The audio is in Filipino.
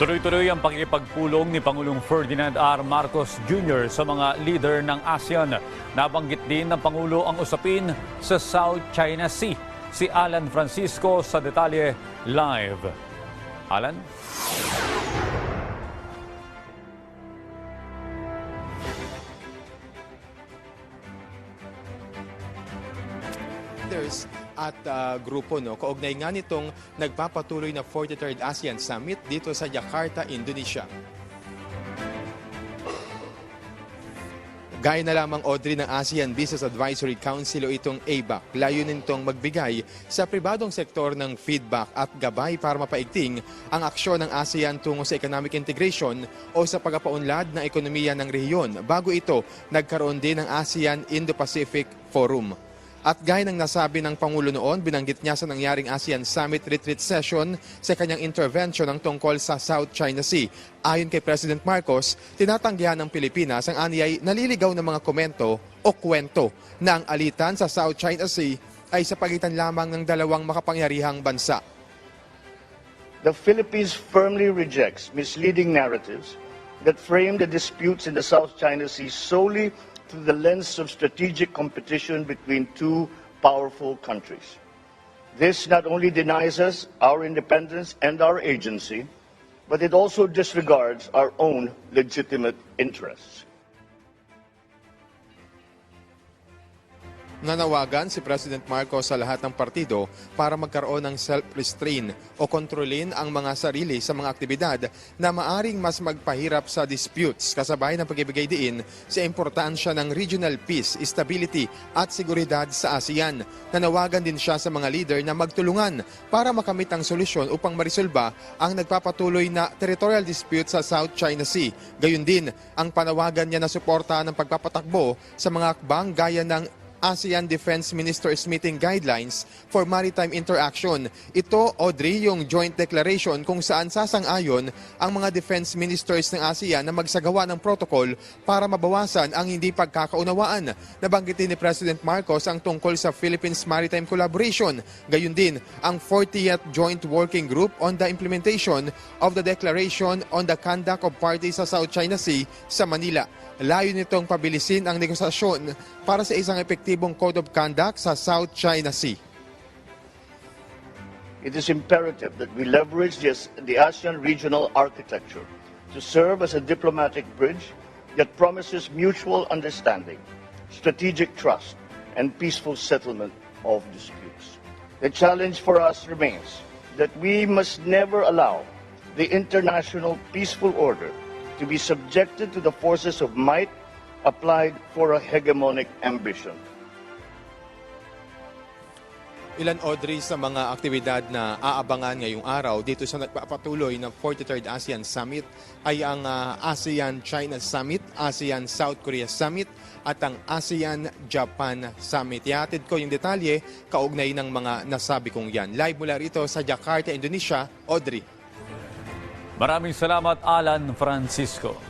Tuloy-tuloy ang pakikipagpulong ni Pangulong Ferdinand R. Marcos Jr. sa mga leader ng ASEAN. Nabanggit din ng Pangulo ang usapin sa South China Sea. Si Alan Francisco sa detalye live. Alan? leaders at ah, grupo no kaugnay nga nitong nagpapatuloy na 43rd ASEAN Summit dito sa Jakarta, Indonesia. Gaya na lamang Audrey ng ASEAN Business Advisory Council o itong ABAC, layunin nitong magbigay sa pribadong sektor ng feedback at gabay para mapaigting ang aksyon ng ASEAN tungo sa economic integration o sa pagpapaunlad ng ekonomiya ng rehiyon. Bago ito, nagkaroon din ng ASEAN Indo-Pacific Forum. At gaya ng nasabi ng Pangulo noon, binanggit niya sa nangyaring ASEAN Summit Retreat Session sa kanyang intervention ng tungkol sa South China Sea. Ayon kay President Marcos, tinatanggihan ng Pilipinas ang aniyay naliligaw ng mga komento o kwento na ang alitan sa South China Sea ay sa pagitan lamang ng dalawang makapangyarihang bansa. The Philippines firmly rejects misleading narratives that frame the disputes in the South China Sea solely through the lens of strategic competition between two powerful countries. This not only denies us our independence and our agency, but it also disregards our own legitimate interests. Nanawagan si President Marcos sa lahat ng partido para magkaroon ng self-restrain o kontrolin ang mga sarili sa mga aktibidad na maaring mas magpahirap sa disputes kasabay ng pagbibigay diin sa importansya ng regional peace, stability at seguridad sa ASEAN. Nanawagan din siya sa mga leader na magtulungan para makamit ang solusyon upang marisolba ang nagpapatuloy na territorial dispute sa South China Sea. Gayun din ang panawagan niya na suporta ng pagpapatakbo sa mga akbang gaya ng ASEAN Defense Ministers Meeting Guidelines for Maritime Interaction. Ito, Audrey, yung joint declaration kung saan sasang-ayon ang mga defense ministers ng ASEAN na magsagawa ng protocol para mabawasan ang hindi pagkakaunawaan. Nabanggitin ni President Marcos ang tungkol sa Philippines Maritime Collaboration. Gayun din ang 40th Joint Working Group on the Implementation of the Declaration on the Conduct of Parties sa South China Sea sa Manila. Layo nitong pabilisin ang negosasyon para sa isang epektibong Code of Conduct sa South China Sea. It is imperative that we leverage this, the ASEAN regional architecture to serve as a diplomatic bridge that promises mutual understanding, strategic trust, and peaceful settlement of disputes. The challenge for us remains that we must never allow the international peaceful order to be subjected to the forces of might applied for a hegemonic ambition. Ilan Audrey sa mga aktibidad na aabangan ngayong araw dito sa nagpapatuloy ng 43rd ASEAN Summit ay ang ah, ASEAN China Summit, ASEAN South Korea Summit at ang ASEAN Japan Summit. Ihatid ko yung detalye kaugnay ng mga nasabi kong yan. Live mula rito sa Jakarta, Indonesia, Audrey. Maraming salamat, Alan Francisco.